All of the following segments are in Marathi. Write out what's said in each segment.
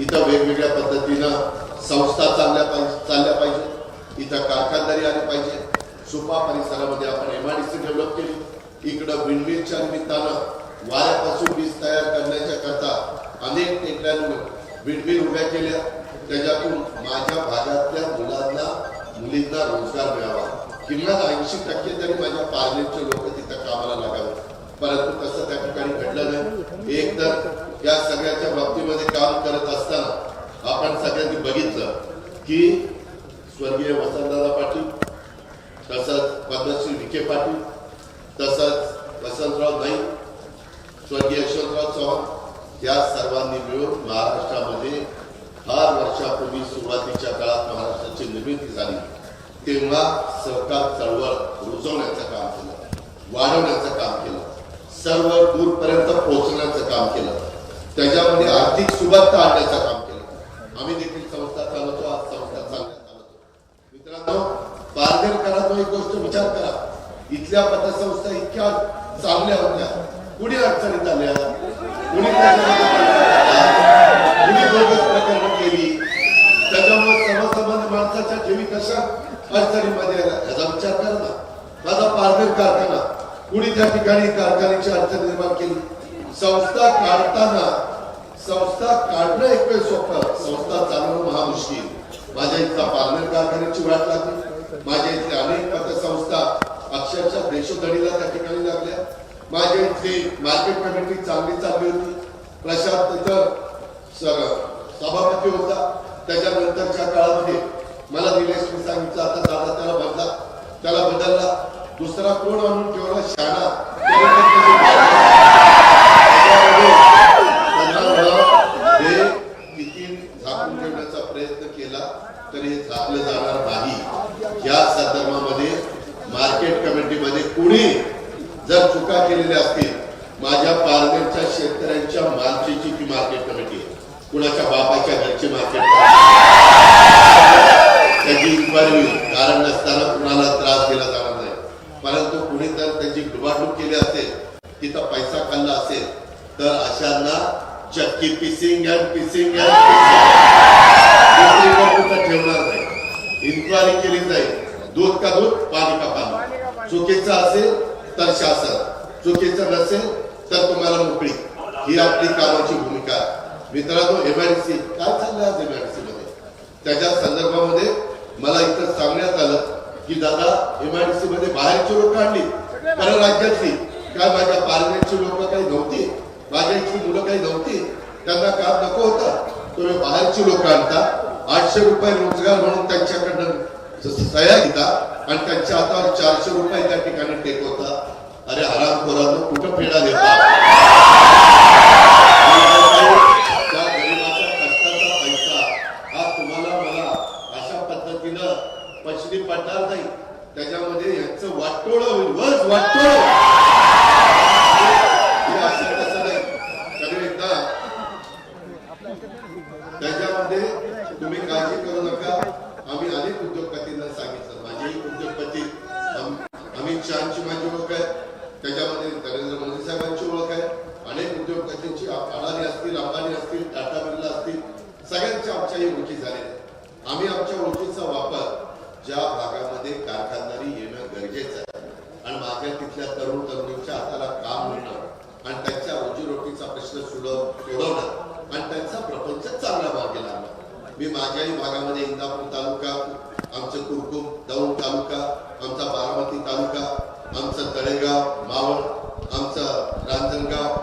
इथं वेगवेगळ्या पद्धतीनं संस्था चालल्या पाहिजे चालल्या पाहिजे इथं कारखानदारी आली पाहिजे सुपा परिसरामध्ये आपण M I D C develop केली. इकडं विंडमिलच्या निमित्तानं वाऱ्यापासून वीज तयार करण्याच्या करता अनेक टेकड्यांवर विंडमिल उभ्या केल्या. त्याच्यातून माझ्या भागातल्या मुलांना मुलींना रोजगार मिळावा. किमान ऐंशी टक्के तरी माझ्या पार्लेटचे लोक तिथं कामाला लागावे. परंतु तसं त्या ठिकाणी घडलं नाही. एक तर या सगळ्याच्या बाबतीमध्ये काम करत असताना आपण सगळ्यांनी बघितलं की स्वर्गीय वसंतदादा पाटील तसंच पद्मश्री विखे पाटील तसंच वसंतराव नाईक स्वर्गीय यशवंतराव चव्हाण या सर्वांनी मिळून महाराष्ट्रामध्ये फार वर्षापूर्वी सुरुवातीच्या काळात महाराष्ट्राची निर्मिती झाली. तेव्हा सहकार चळवळ रुजवण्याचं काम केलं वाढवण्याचं काम केलं सर्व दूरपर्यंत पोहोचण्याचं काम केलं. त्याच्यामध्ये आर्थिक सुबत्ता आणण्याचं काम केलं. आम्ही देखील संस्था चालवतो आज संस्था चालण्यात चालवतो. मित्रांनो पारनेरकरांनो एक गोष्ट विचार करा. इथल्या पतसंस्था इतक्या चांगल्या होत्या. कुणी अडचणीत आल्या? कुणी कुणी बोगस प्रकरण केली? त्याच्यामुळे सर्वसामान्य माणसाच्या ठेवी कशा अडचणीमध्ये आल्या? याचा विचार करा ना. माझा पारदेव कारखाना. कुणी त्या ठिकाणी कारखान्याची अडचण निर्माण केली? संस्था काढताना संस्था काढणं एक वेळ सोपं. संस्था चालवणं महामुश्किल माझ्या इथला पारनेर कारखान्याची वाट लागली. माझ्या इथल्या अनेक पतसंस्था अक्षरशः देशोधडीला त्या ठिकाणी लागल्या. माझ्या इथली मार्केट कमिटी चांगली चालली होती. प्रशांत तिथं सभापती होता. त्याच्यानंतरच्या काळामध्ये मला निलेशने सांगितलं आता दादा त्याला बदला. त्याला बदलला. दुसरा कोण आणून ठेवला? शाळा त्याच्यामध्ये हे किती झाकून ठेवण्याचा प्रयत्न केला तरी हे झाकलं जाणार नाही या संदर्भामध्ये मार्केट कमिटीमध्ये कुणी जर चुका केलेल्या असतील माझ्या पारनेरच्या शेतकऱ्यांच्या मालकीची ती मार्केट कमिटी आहे कुणाच्या बापाच्या घरची मार्केट त्याची इन्क्वायरी होईल कारण नसताना कुणाला त्रास दिला जाणार नाही परंतु कुणी जर त्याची डुबाडूब केली असेल तिथं पैसा खाल्ला असेल तर अशांना चक्की पिसिंग अँड पिसिंग ठेवणार नाही इन्क्वायरी केली जाईल दूध का दूध पाणी का पाणी. चुकीचं असेल तर शासन. चुकीचं नसेल तर तुम्हाला मोकळी. ही आपली कामाची भूमिका. मित्रांनो एमआयडीसी काय चाललंय आज एमआयडीसी मध्ये? त्याच्या संदर्भामध्ये मला इथं सांगण्यात आलं की दादा एमआयडीसी मध्ये बाहेरची लोक आणली. कारण राज्यातली काय माझ्या पार्लमेंटची लोक काही नव्हती माझ्या इथली मुलं काही नव्हती त्यांना काम नको होतं. तुम्ही बाहेरची लोक आणता. आठशे रुपये रोजगार म्हणून त्यांच्याकडनं स- सह्या घेता आणि त्यांच्या हातावर चारशे रुपये त्या ठिकाणी टेक होता अरे आराम खोरांनो कुठं फेडा देता त्या गरिबाच्या कष्टाचा पैसा हा तुम्हाला मला अशा पद्धतीनं पश्चिमी पडणार नाही त्याच्यामध्ये यांचं वाटोळ होईल वच वाटोळ हे असं तसं नाही त्यामुळे एकदा त्याच्यामध्ये तुम्ही काळजी करू नका आम्ही अनेक उद्योगपतींना सांगितलं माझेही उद्योगपती अम- अमित शहाची माझी ओळख आहे त्याच्यामध्ये नरेंद्र मोदी साहेबांची ओळख आहे अनेक उद्योगपतींची अ- अडाणी असतील अंबानी असतील टाटा बिर्ला असतील सगळ्यांच्या आमच्याही ओळखी झाल्या आम्ही आमच्या ओळखीचा वापर ज्या भागामध्ये कारखानदारी येणं गरजेचं आहे आणि माझ्या तिथल्या तरुण तरुणींच्या हाताला काम मिळणं आणि त्यांच्या रोजीरोटीचा प्रश्न सोडव सोडवणं आणि त्यांचा प्रपंच चांगला मार्गी लागला मी माझ्याही भागामध्ये इंदापूर तालुका आमचं कुरकुम दौंड तालुका आमचा बारामती तालुका आमचं तळेगाव मावळ आमचं रांजणगाव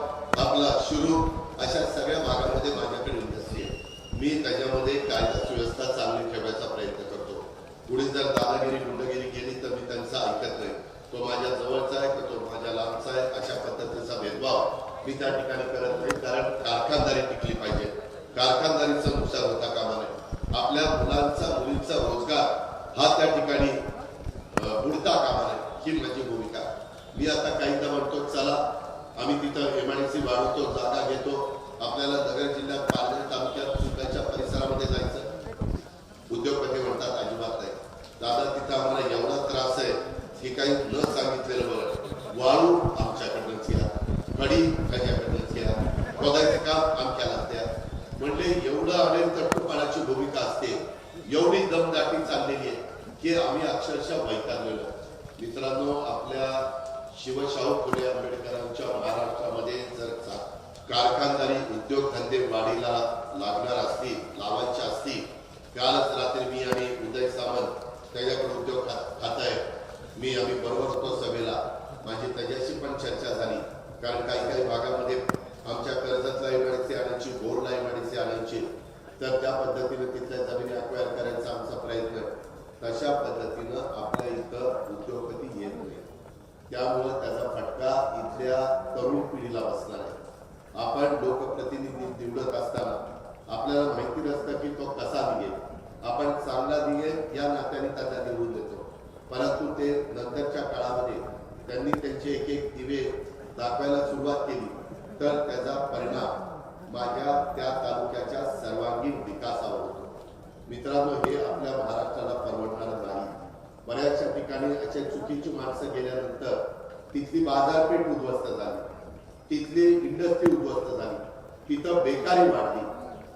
आपला शिरू अशा सगळ्या भागामध्ये माझ्याकडे इंडस्ट्री आहे. मी त्याच्यामध्ये कायदा सुव्यवस्था चांगली ठेवायचा प्रयत्न करतो. पुढे जर दादागिरी गुंडगिरी केली तर मी त्यांचा ऐकत नाही. तो माझ्या जवळचा आहे का तो माझ्या लांबचा आहे अशा पद्धतीचा भेदभाव मी त्या ठिकाणी करत नाही कारण कारखानदारी टिकली पाहिजे. कारखानदारीचं नुकसान होता कामा नये. आपल्या मुलांचा मुलींचा रोजगार हा त्या ठिकाणी उडता कामा नये ही माझी भूमिका. मी आता काहीदा म्हणतो चला आम्ही तिथं एमआयडीसी वाढवतो जागा घेतो. आपल्याला नगर जिल्ह्यात पालघर तालुक्यात चुकाच्या परिसरामध्ये जायचं. उद्योगपती म्हणतात अजिबात नाही. दादा तिथं आम्हाला एवढा त्रास आहे की काही वाळू आमच्याकडनंच घ्या कडी त्याच्याकडनंच घ्या खोदायचं काम आमच्याला द्या म्हणजे एवढं अनिल तट्टूपणाची भूमिका असते. एवढी दमदाटी चाललेली आहे की आम्ही अक्षरशः वैतागलेलो. मित्रांनो आपल्या शिवशाहू फुले आंबेडकरांच्या महाराष्ट्रामध्ये जर कारखानदारी उद्योगधंदे वाढीला लागणार असतील लावांचे असतील कालच रात्री मी आणि उदय सावंत त्याच्याकडे उद्योग खात आहे मी आम्ही बरोबर माझी त्याच्याशी पण चर्चा झाली. कारण काही काही भागामध्ये आमच्या कर्जतला इमारती आणायची बोरला इमारती आणायची. तर त्या पद्धतीने तिथल्या जमिनी अक्वायर करायचा आमचा प्रयत्न. तशा पद्धतीनं आपल्या इथं उद्योगपती येत नाही. त्यामुळं त्याचा फटका इथल्या तरुण पिढीला बसणार आहे. आपण लोकप्रतिनिधी निवडत असताना आपल्याला माहिती नसतं की तो कसा निघेल. आपण चांगला निघेल या नात्याने त्याला निवडून देतो परंतु ते नंतरच्या काळामध्ये त्यांनी त्यांचे एक एक दिवे दाखवायला सुरुवात केली. तर त्याचा परिणाम माझ्या त्या तालुक्याच्या सर्वांगीण विकासावर होतो. मित्रांनो हे आपल्या महाराष्ट्राला परवडणार नाही. बऱ्याचशा ठिकाणी अशा चुकीची माणसं गेल्यानंतर तिथली बाजारपेठ उद्ध्वस्त झाली. तिथली इंडस्ट्री उद्ध्वस्त झाली. तिथं बेकारी वाढली.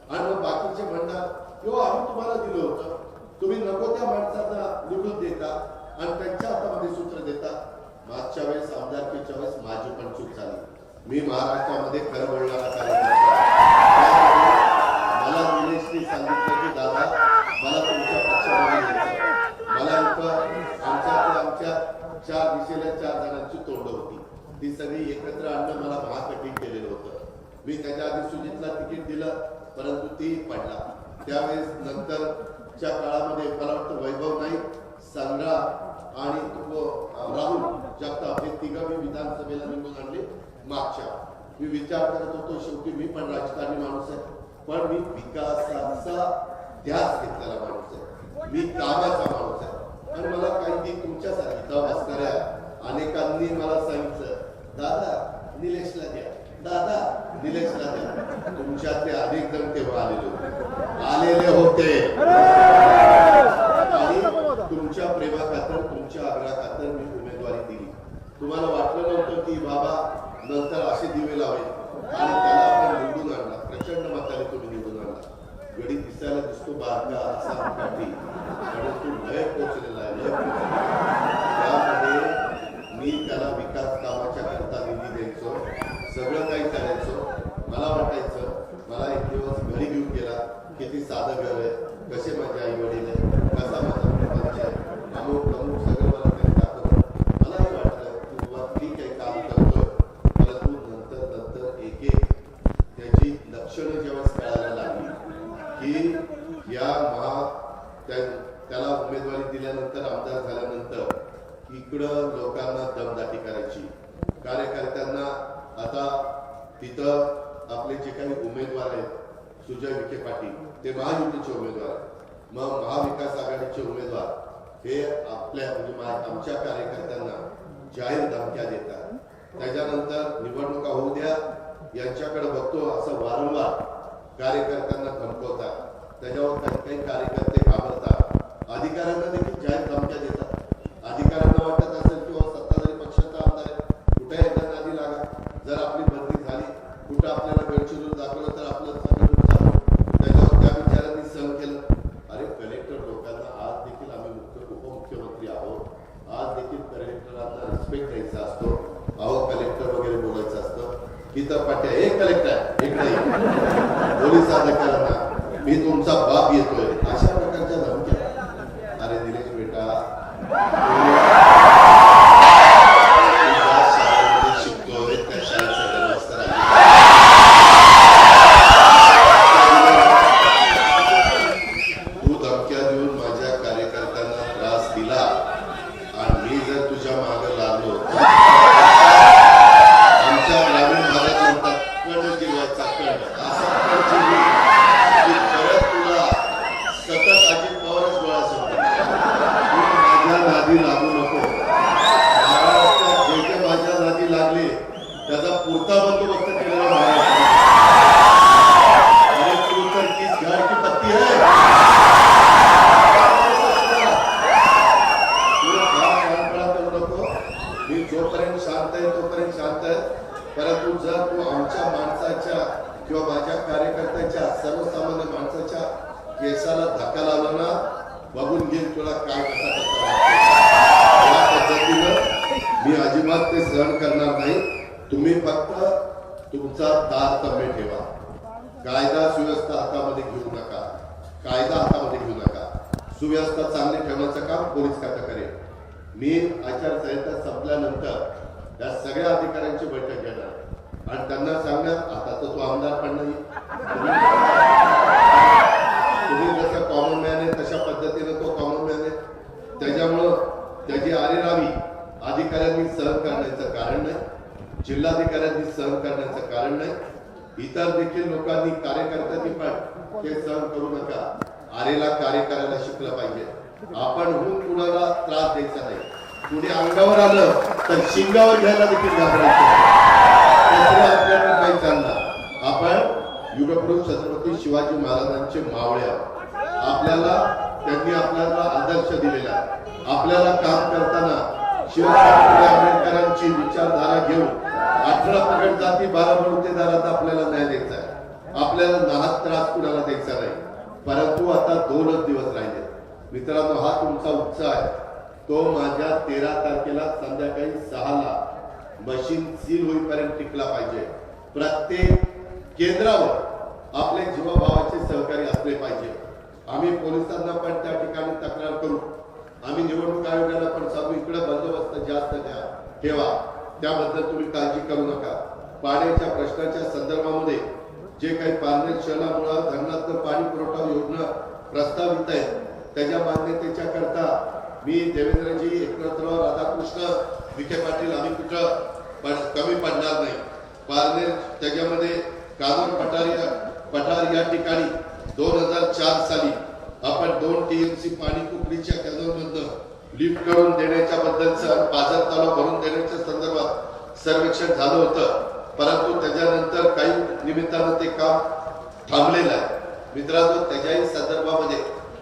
आणि मग बाकीचे म्हणतात किंवा आम्ही तुम्हाला दिलं होतं. तुम्ही नको त्या माणसांना निवडून देता आणि त्यांच्या हातामध्ये सूत्र देता. मागच्या वेळेस आमदारकीच्या वेळेस माझी पण चूक झाली. मी महाराष्ट्रामध्ये खरं बोलणारा कार्यकर्ता. मला निलेशने सांगितलं की दादा मला तुमच्या पक्षामध्ये मला इथं आमच्या आमच्या चार दिशेला चार जणांची तोंड होती. ती सगळी एकत्र आणणं मला महाकठीण केलेलं होतं. मी त्याच्या आधी सुजितला तिकीट दिलं परंतु ती पडला. त्यावेळेस नंतरच्या काळामध्ये मला वाटतं वैभव नाही संग्राम आणि तो राहुल जगताप हे तिघं मी विधानसभेला निवडून आणले मागच्या. मी विचार करत होतो शेवटी मी पण राजकारणी माणूस आहे. पण मी विकासाचा ध्यास घेतलेला माणूस आहे. मी कामाचा माणूस आहे. आणि मला काही ती तुमच्यासारखी इथं अनेकांनी मला सांगितलं दादा निलेशला द्या. दादा निलेशला द्या. तुमच्यातले अनेक जण तेव्हा आलेले होते. आलेले होते आणि तुमच्या प्रेमा खातर तुमच्या आग्रहा खातर मी उमेदवारी दिली तुम्हाला वाटलं नव्हतं की बाबा नंतर असे दिवे लावेल. आणि त्याला आपण निवडून आणला. प्रचंड मताने तुम्ही निवडून आणला. गडी दिसायला दिसतो बारका असा काठी परंतु लय पोचलेला आहे लय त्यामध्ये मी त्याला विकास कामाच्या करता निधी द्यायचो. सगळं काही करायचो. मला वाटायचं मला एक दिवस घरी घेऊन गेला. किती साधं घर आहे कसे माझे आई वडील आहे कसा माझा प्रपंच आहे अमुक अमुक सगळं मला त्यांनी दाखवलं मलाही वाटलं की बाबा ठीक आहे काम करतोय परंतु नंतर नंतर एक एक त्याची लक्षणं जेव्हा कळायला लागली की या महा त्या- त्याला उमेदवारी दिल्यानंतर आमदार झाल्यानंतर इकडं लोकांना दमदाटी करायची कार्यकर्त्यांना आता तिथं आपले जे काही उमेदवार आहेत सुजय विखे पाटील ते महायुतीचे उमेदवार आहेत मग महाविकास आघाडीचे उमेदवार हे आपल्या म्हणजे मा- आमच्या कार्यकर्त्यांना जाहीर धमक्या देतात त्याच्यानंतर निवडणुका होऊ द्या यांच्याकडे बघतो असं वारंवार कार्यकर्त्यांना धमकवतात. त्याच्यावर काही काही कार्यकर्ते घाबरतात. अधिकाऱ्यांना देखील जाहीर धमक्या देतात. अधिकार वाटत असेल किंवा सत्ताधारी पक्षाचा आमदार आहे कुठे एकदा नादी लागा जर आपली बदली झाली कुठं आपल्याला गडचिरोली दाखवलं तर आपलं सगळं नुकसान होईल. त्याच्यावर त्या विचारांनी सहन केलं अरे कलेक्टर लोकांना आज देखील आम्ही मुख्य उपमुख्यमंत्री आहोत आज देखील कलेक्टरांना रिस्पेक्ट द्यायचा असतो अहो कलेक्टर वगैरे बोलायचं असतं इथं पाट्या एक कलेक्टर इकडे ये. पोलीस अधिकाऱ्यांना मी तुमचा बाप येतोय. अशा प्रकारच्या धमक्या. अरे दिनेश बेटा ज्या शाळेमध्ये शिकतोय त्या शाळेचा व्यवस्था तू धमक्या देऊन माझ्या कार्यकर्त्यांना त्रास दिला आणि मी जर तुझ्या मागे लागलो आमच्या ग्रामीण भागात म्हणतात कण जिल्ह्याचा कण असा कण जिल्हा की परत तुला केसाला धक्का लावला ना बघून घेईल तुला काय कसा कसा वाटतो. या पद्धतीनं मी अजिबात ते सहन करणार नाही तुम्ही फक्त तुमचा तारतम्य ठेवा कायदा सुव्यवस्था हातामध्ये घेऊ नका कायदा हातामध्ये घेऊ नका सुव्यवस्था चांगली ठेवण्याचं काम पोलीस खातं करेल मी आचारसंहिता संपल्यानंतर या सगळ्या अधिकाऱ्यांची बैठक घेणार. आणि त्यांना सांगणार आता तर तो आमदार पण नाही. तुम्ही जसं कॉमन मॅन आहे तशा पद्धतीने तो कॉमन मॅन आहे. त्याच्यामुळं त्याची आरेरावी अधिकाऱ्यांनी सहन करण्याचं कारण नाही. जिल्हाधिकाऱ्यांनी सहन करण्याचं कारण नाही. इतर देखील लोकांनी कार्यकर्त्यांनी पण ते सहन करू नका. आरेला कार्य करायला शिकलं पाहिजे. आपण होऊन कुणाला त्रास द्यायचा नाही. कुणी अंगावर आलं तर शिंगावर घ्यायला देखील घाबरायचं काही चालणार. आपण युगप्रभू छत्रपती शिवाजी महाराजांचे मावळे आपल्याला त्यांनी आपल्याला आदर्श दिलेला आपल्याला काम करताना शिवशास्त्री आंबेडकरांची विचारधारा घेऊन अठरा पगड जाती बारा बलुतेदारात आपल्याला न्याय द्यायचा आहे. आपल्याला नाहक त्रास कुणाला द्यायचा नाही. परंतु आता दोनच दिवस राहिले. मित्रांनो हा तुमचा उत्साह आहे. तो माझ्या तेरा तारखेला संध्याकाळी सहाला मशीन सील होईपर्यंत टिकला पाहिजे. प्रत्येक केंद्रावर आपले जीवाभावाचे सहकारी असले पाहिजे. आम्ही पोलिसांना पण त्या ठिकाणी तक्रार करू. आम्ही निवडणूक आयोगाला पण सांगू इकडे बंदोबस्त जास्त द्या ठेवा. त्याबद्दल तुम्ही काळजी करू नका. पाण्याच्या प्रश्नाच्या संदर्भामध्ये जे काही पारनेर शहरामुळे धरणातलं पाणी पुरवठा योजना प्रस्तावित आहे त्याच्या मान्यतेच्या करता मी देवेंद्रजी एकनाथराव राधाकृष्ण विखे पाटील आम्ही कुठं पण कमी पडणार नाही. पारनेर त्याच्यामध्ये कानूर पठार या पठार या ठिकाणी दोन हजार चार साली आपण दोन टीएमसी पाणी कुकडीच्या कॅनॉलमधनं लिफ्ट करून देण्याच्या बद्दलचं पाझर तलाव भरून देण्याच्या संदर्भात सर्वेक्षण झालं होतं. परंतु त्याच्यानंतर काही निमित्तानं ते काम थांबलेलं आहे. मित्रांनो त्याच्याही संदर्भामध्ये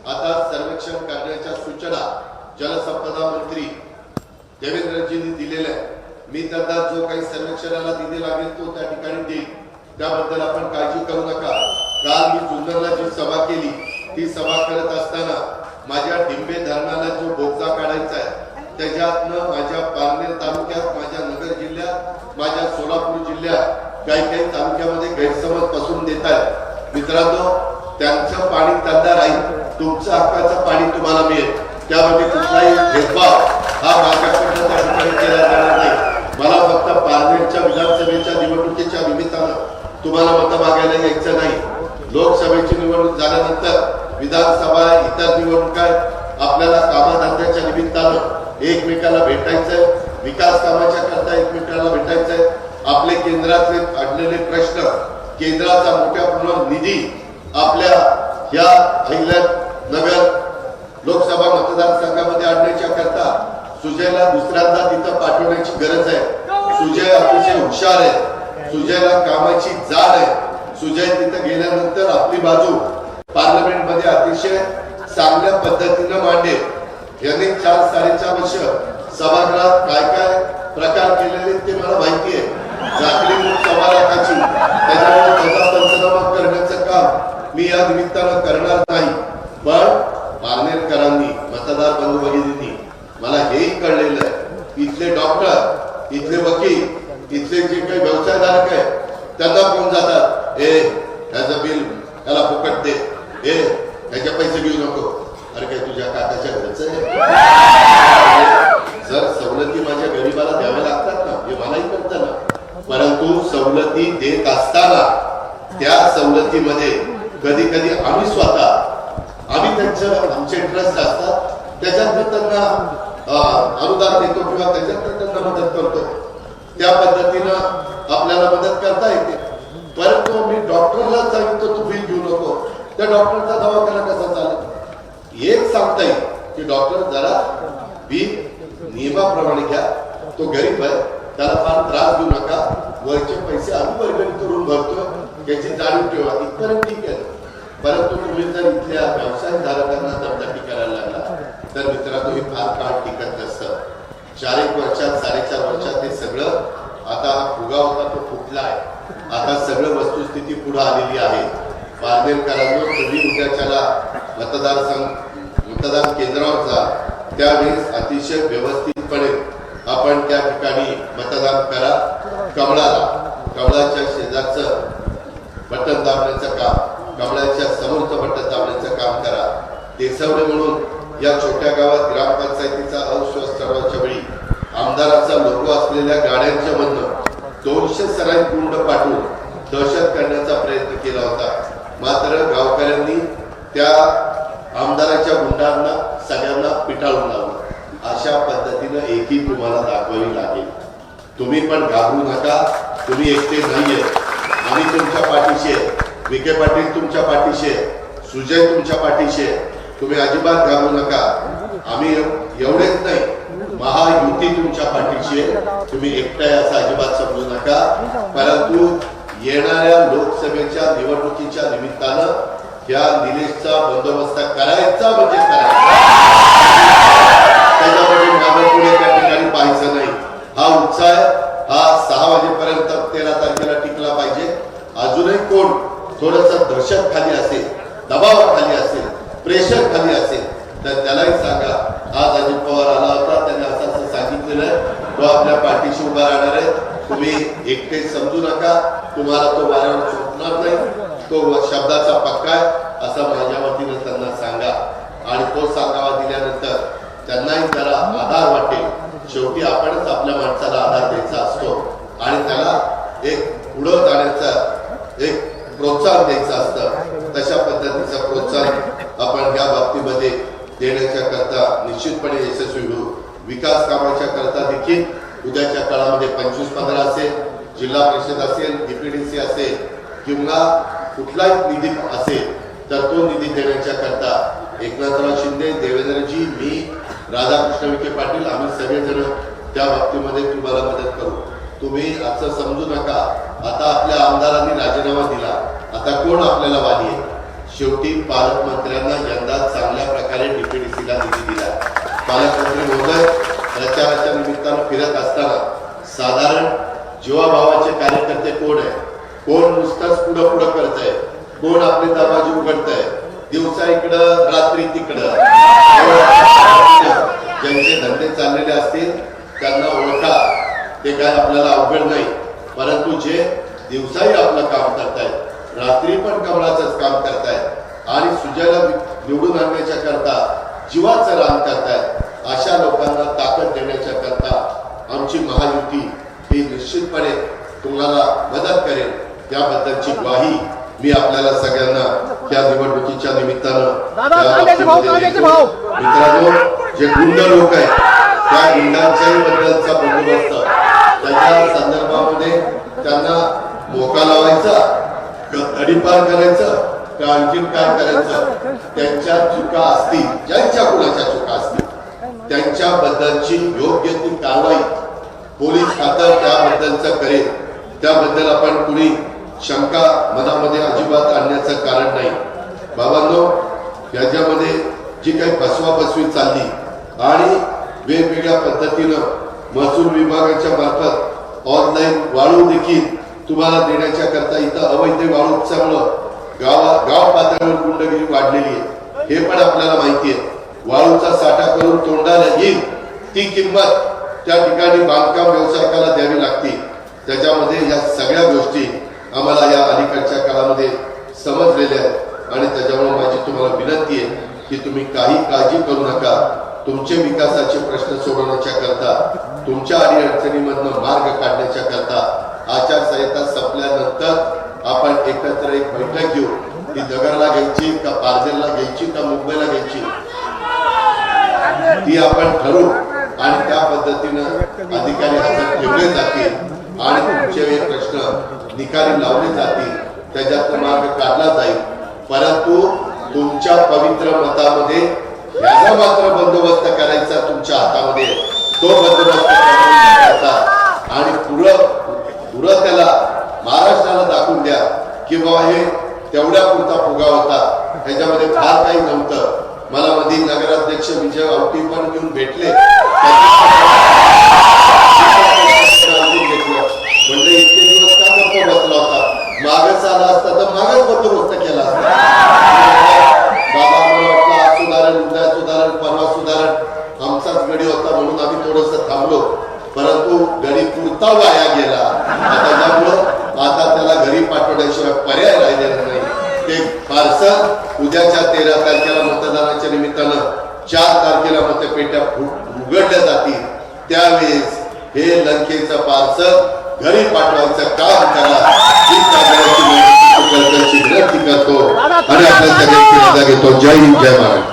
आता सर्वेक्षण करण्याच्या सूचना जलसंपदा मंत्री देवेंद्रजींनी दिलेल्या आहे. मी त्यांना जो काही सर्वेक्षणाला निधी लागेल तो त्या ठिकाणी देईल त्याबद्दल आपण काळजी करू नका. काल मी जुन्नरला जी सभा केली ती सभा करत असताना माझ्या डिंबे धरणाला जो बोगदा काढायचा आहे त्याच्यातनं माझ्या पारनेर तालुक्यात माझ्या नगर जिल्ह्यात माझ्या सोलापूर जिल्ह्यात काही काही तालुक्यामध्ये गैरसमज पसरून देत आहेत. मित्रांनो त्यांचं पाणी त्यांना राहील. तुमचं हक्काचं पाणी तुम्हाला मिळेल. त्यामध्ये कुठलाही भेदभाव हा माझ्याकडनं त्या ठिकाणी केला जाणार नाही. मला फक्त पार्लमेंटच्या विधानसभेच्या निवडणुकीच्या निमित्तानं तुम्हाला मतं मागायला यायचं नाही. लोकसभेची निवडणूक झाल्यानंतर विधानसभा इतर निवडणुका आपल्याला कामाधंद्याच्या निमित्तानं एकमेकाला भेटायचंय. विकास कामाच्या करता एकमेकाला भेटायचंय. आपले केंद्रातले अडलेले प्रश्न केंद्राचा मोठ्या प्रमाणात निधी आपल्या या अहिल्यानगर लोकसभा मतदारसंघामध्ये आणण्याच्या करता सुजयला दुसऱ्यांदा तिथं पाठवण्याची गरज आहे. सुजय अतिशय हुशार आहे. सुजयला कामाची जाण आहे. सुजय तिथं गेल्यानंतर आपली बाजू पार्लमेंटमध्ये अतिशय चांगल्या पद्धतीनं मांडेल. यांनी चार साडेचार वर्ष सभागृहात काय काय प्रकार केलेले ते मला माहिती आहे. झाकली त्याच्यामुळे त्याचा पंचनामा करण्याचं काम मी या निमित्तानं करणार नाही. पण पारनेरकरांनी मतदार बंधू भगिनींनी मला हेही कळलेलं. आहे इथले डॉक्टर इथले वकील इथले जे काही व्यवसायधारक आहे त्यांना फोन जातात ए त्याचं बिल त्याला फुकट दे. ए त्याचे पैसे घेऊ नको. अरे काय तुझ्या काकाच्या घरचं आहे? जर सवलती माझ्या गरीबाला द्याव्या लागतात ना हे मलाही करत ना. परंतु सवलती देत असताना त्या सवलतीमध्ये कधी कधी आम्ही स्वतः आम्ही त्यांचं आमचे ट्रस्ट असतात त्याच्यात त्यांना अनुदान देतो किंवा त्याच्यात त्यांना मदत करतो. त्या पद्धतीनं आपल्याला मदत करता येते. परंतु मी डॉक्टरला सांगितलं तू बिल घेऊ नको. त्या डॉक्टरचा दवाखाना कसा चालेल? एक सांगता येईल की डॉक्टर जरा बिल नियमाप्रमाणे घ्या. तो गरीब आहे. त्याला फार त्रास देऊ नका. वरचे पैसे आम्ही वर्गणी करून भरतो. याची जाणीव ठेवा. इथपर्यंत ठीक आहे. परंतु तुम्ही जर इथल्या व्यवसायधारकांना दमदाटी करायला लागला तर मित्रांनो हे फार काळ टिकत नसतं. चार एक वर्षात साडेचार वर्षात हे सगळं आता फुगा होता तो फुटला आहे आता सगळं वस्तुस्थिती पुढे आलेली आहे. पारनेरकरांनो तुम्ही उद्याच्याला मतदारसंघ मतदान केंद्रावर जा. त्यावेळेस अतिशय व्यवस्थितपणे आपण त्या ठिकाणी मतदान करा. कमळाला कमळाच्या शेजारचं बटन दाबण्याचं काम कमळाच्या समोरचं बटन दाबण्याचं काम करा. देसवडे म्हणून या छोट्या गावात ग्रामपंचायतीचा अविश्वास ठरवायच्या वेळी. आमदाराचा लोगो असलेल्या गाड्यांच्या मधनं दोनशे सराई पूर्ण पाठवून दहशत करण्याचा प्रयत्न केला होता. मात्र गावकऱ्यांनी त्या आमदाराच्या गुंडांना सगळ्यांना पिटाळून लावलं. अशा पद्धतीनं एकी तुम्हाला दाखवावी लागेल. तुम्ही पण घाबरू नका. तुम्ही एकटे नाहीये आम्ही तुमच्या पाठीशी आहे. विखे पाटील तुमच्या पाठीशी आहे. सुजय तुमच्या पाठीशी आहे. तुम्ही अजिबात घालू नका. आम्ही एवढेच नाही महायुती तुमच्या पाठीशी आहे. तुम्ही एकटा असं अजिबात समजू नका. परंतु येणाऱ्या लोकसभेच्या निवडणुकीच्या निमित्तानं या निलेशचा बंदोबस्त करायचा म्हणजे करायचा. त्याच्यामध्ये पुढे त्या ठिकाणी पाहायचं नाही. हा उत्साह हा सहा वाजेपर्यंत तेरा तारखेला टिकला पाहिजे. अजूनही कोण थोडस दहशत खाली असेल दबावाखाली असेल प्रेशर खाली असेल तर त्यालाही सांगा. आज अजित पवार आला होता त्याने असं असं सांगितलेलं आहे. तो आपल्या पाठीशी उभा राहणार आहे. तुम्ही एकटे समजू नका. तुम्हाला तो वाऱ्यावर सुटणार नाही. तो शब्दाचा पक्का आहे. असं माझ्या वतीनं त्यांना सांगा. आणि तो सांगावा दिल्यानंतर त्यांनाही जरा आधार वाटेल. शेवटी आपणच आपल्या माणसाला आधार द्यायचा असतो. आणि त्याला एक पुढं जाण्याचा एक प्रोत्साहन द्यायचं असतं. तशा पद्धतीचं प्रोत्साहन आपण या बाबतीमध्ये देण्याच्या करता निश्चितपणे यशस्वी होऊ. विकास कामाच्या करता देखील उद्याच्या काळामध्ये पंचवीस पंधरा असेल जिल्हा परिषद असेल डीपीडीसी असेल किंवा कुठलाही निधी असेल तर तो निधी देण्याच्या करता एकनाथराव शिंदे देवेंद्रजी मी राधाकृष्ण विखे पाटील आम्ही सगळेजण त्या बाबतीमध्ये तुम्हाला मदत करू. तुम्ही असं समजू नका. आता आपल्या आमदारांनी राजीनामा दिला. आता कोण आपल्याला वाली आहे? शेवटी पालकमंत्र्यांना यंदा चांगल्या प्रकारे डीपीडीसीला निधी दिला. पालकमंत्री महोदय प्रचाराच्या निमित्तानं फिरत असताना साधारण जीवाभावाचे कार्यकर्ते कोण आहे कोण नुसताच पुढं पुढं करत आहे कोण आपली दरवाजे उघडत आहे दिवसा इकडं रात्री तिकडं ज्यांचे धंदे चाललेले असतील त्यांना ओळखा ते काय आपल्याला अवघड नाही परंतु जे दिवसाही आपलं काम करतायत रात्री पण कमळाचंच काम करतायत. आणि सुजयला निवडून आणण्याच्या करता जीवाचं रान करतायत. अशा लोकांना ताकद देण्याच्या करता आमची महायुती ही निश्चितपणे तुम्हाला मदत करेल. त्याबद्दलची ग्वाही मी आपल्याला सगळ्यांना या निवडणुकीच्या निमित्तानं. मित्रांनो जे गुंड लोक आहेत त्या गुंडांच्याही बद्दलचा बंदोबस्त. त्याच्या संदर्भामध्ये त्यांना मोका लावायचा क- तडीपार करायचं का आणखीन काय करायचं. त्यांच्या चुका असतील ज्यांच्या कुणाच्या चुका असतील त्यांच्या बद्दलची योग्य ती कारवाई पोलीस खातं त्याबद्दलचं करेल. त्याबद्दल आपण कुणी शंका मनामध्ये अजिबात आणण्याचं कारण नाही. बाबांनो याच्यामध्ये जी काही फसवाफसवी चालली आणि वेगवेगळ्या पद्धतीनं महसूल विभागाच्या मार्फत ऑनलाईन वाळू देखील तुम्हाला देण्याच्या करता इथं अवैध वाळूच्यामुळं गावा गाव पातळीवर गुंडगिरी वाढलेली आहे. हे पण आपल्याला माहिती आहे. वाळूचा साठा करून तोंडाला येईल ती किंमत त्या ठिकाणी बांधकाम व्यावसायिकाला द्यावी लागते. त्याच्यामध्ये या सगळ्या गोष्टी आम्हाला या अलीकडच्या काळामध्ये समजलेल्या आहेत. आणि त्याच्यामुळे माझी तुम्हाला विनंती आहे की तुम्ही काही काळजी करू नका. तुमचे विकासाचे प्रश्न सोडवण्याच्या करता तुमच्या अडीअडचणीमधनं मार्ग काढण्याच्या करता आचारसंहिता संपल्यानंतर आपण एकत्र एक बैठक घेऊ. ती नगरला घ्यायची का पारजेलला घ्यायची का मुंबईला घ्यायची? ती आपण ठरवू. आणि त्या पद्धतीनं अधिकारी हजर ठेवले जातील आणि तुमचे हे प्रश्न निकाली लावले जातील. त्याच्यात मार्ग काढला जाईल. परंतु तुमच्या पवित्र मतामध्ये याचा मात्र बंदोबस्त करायचा तुमच्या हातामध्ये. तो बंदोबस्त आणि पुढं पुरं त्याला महाराष्ट्राला दाखवून द्या की बाबा हे तेवढ्या पुरता फुगा होता. ह्याच्यामध्ये फार काही नव्हतं. मला मध्ये नगराध्यक्ष विजय आवटी पण घेऊन भेटले. म्हणजे इतके दिवस का गप्प बसला होता? मागच आला असता तर मागच बंदोबस्त केला बाबा मला सुधारण उद्या सुधारण परवा सुधारण. आमचाच गडी होता म्हणून आम्ही थोडस थांबलो. परंतु गडी पुरता वाया गेला. तसं उद्याच्या तेरा तारखेला मतदानाच्या निमित्तानं चार तारखेला मतपेट्या उघडल्या जातील. त्यावेळेस हे लंकेचं पार्सल घरी पाठवायचं काम करा. विनंती करतो. आणि आपल्या सगळ्यांची रजा घेतो. जय हिंद जय महाराज.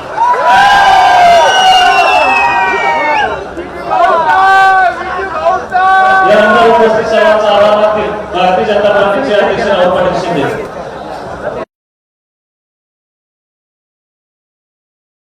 उपस्थित सर्वांचा आभार मानतील. भारतीय जनता पार्टीचे अध्यक्ष राहुल पाटील शिंदे.